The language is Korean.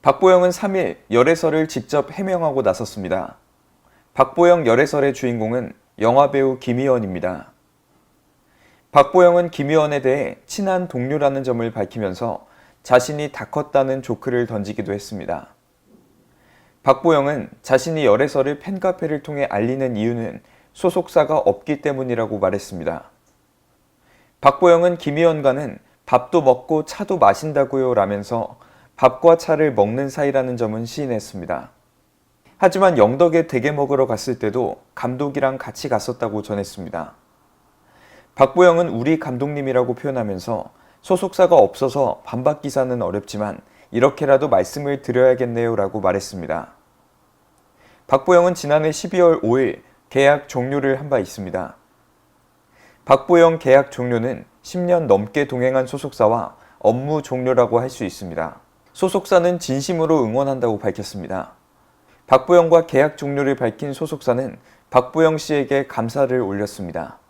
박보영은 3일 열애설을 직접 해명하고 나섰습니다. 박보영 열애설의 주인공은 영화배우 김희원입니다. 박보영은 김희원에 대해 친한 동료라는 점을 밝히면서 자신이 다 컸다는 조크를 던지기도 했습니다. 박보영은 자신이 열애설을 팬카페를 통해 알리는 이유는 소속사가 없기 때문이라고 말했습니다. 박보영은 김희원과는 밥도 먹고 차도 마신다고요 라면서 밥과 차를 먹는 사이라는 점은 시인했습니다. 하지만 영덕에 대게 먹으러 갔을 때도 감독이랑 같이 갔었다고 전했습니다. 박보영은 우리 감독님이라고 표현하면서 소속사가 없어서 반박 기사는 어렵지만 이렇게라도 말씀을 드려야겠네요 라고 말했습니다. 박보영은 지난해 12월 5일 계약 종료를 한 바 있습니다. 박보영 계약 종료는 10년 넘게 동행한 소속사와 업무 종료라고 할 수 있습니다. 소속사는 진심으로 응원한다고 밝혔습니다. 박보영과 계약 종료를 밝힌 소속사는 박보영 씨에게 감사를 올렸습니다.